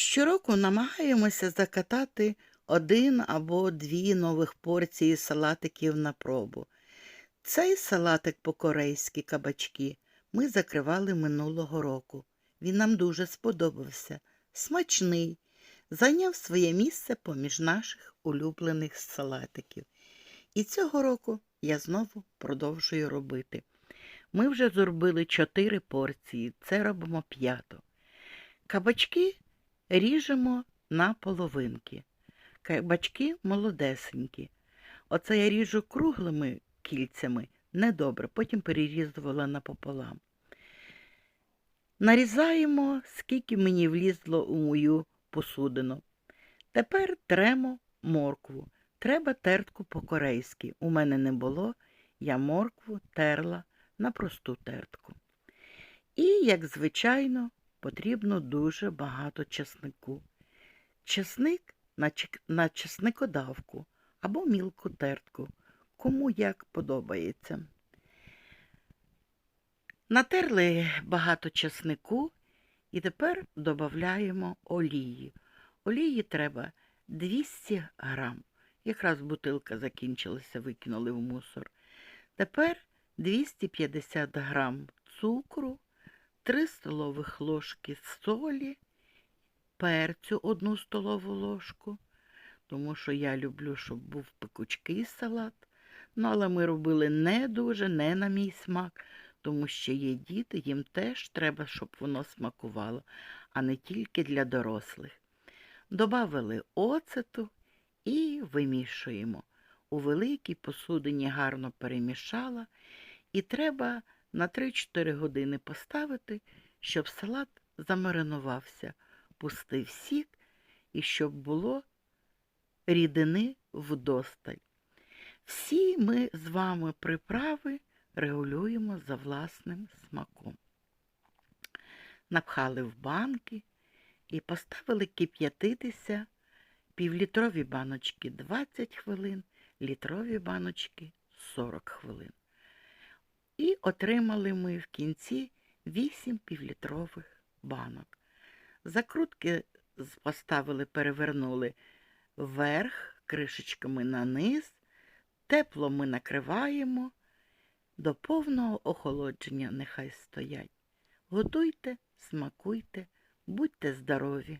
Щороку намагаємося закатати один або дві нових порції салатиків на пробу. Цей салатик по-корейськи кабачки ми закривали минулого року. Він нам дуже сподобався. Смачний, зайняв своє місце поміж наших улюблених салатиків. І цього року я знову продовжую робити. Ми вже зробили чотири порції, це робимо п'яту. Кабачки ріжемо на половинки. Кабачки молодесенькі. Оце я ріжу круглими кільцями недобре, потім перерізувала напополам. Нарізаємо, скільки мені влізло у мою посудину. Тепер тремо моркву. Треба тертку по-корейськи. У мене не було, я моркву терла на просту тертку. І, як звичайно, потрібно дуже багато чеснику. Чесник на, чесникодавку або мілку тертку, кому як подобається. Натерли багато чеснику і тепер додаємо олії. Олії треба 200 грам. Якраз бутилка закінчилася, викинули в мусор. Тепер 250 грам цукру, 3 столових ложки солі, перцю 1 столову ложку, тому що я люблю, щоб був пекучкий салат. Ну, але ми робили не дуже, не на мій смак, тому що є діти, їм теж треба, щоб воно смакувало, а не тільки для дорослих. Добавили оцету і вимішуємо. У великій посудині гарно перемішала, і треба на 3-4 години поставити, щоб салат замаринувався, пустив сік і щоб було рідини вдосталь. Всі ми з вами приправи регулюємо за власним смаком. Напхали в банки і поставили кип'ятитися півлітрові баночки 20 хвилин, літрові баночки 40 хвилин. І отримали ми в кінці 8 півлітрових банок. Закрутки поставили, перевернули вверх, кришечками на низ. Тепло ми накриваємо. До повного охолодження нехай стоять. Готуйте, смакуйте, будьте здорові!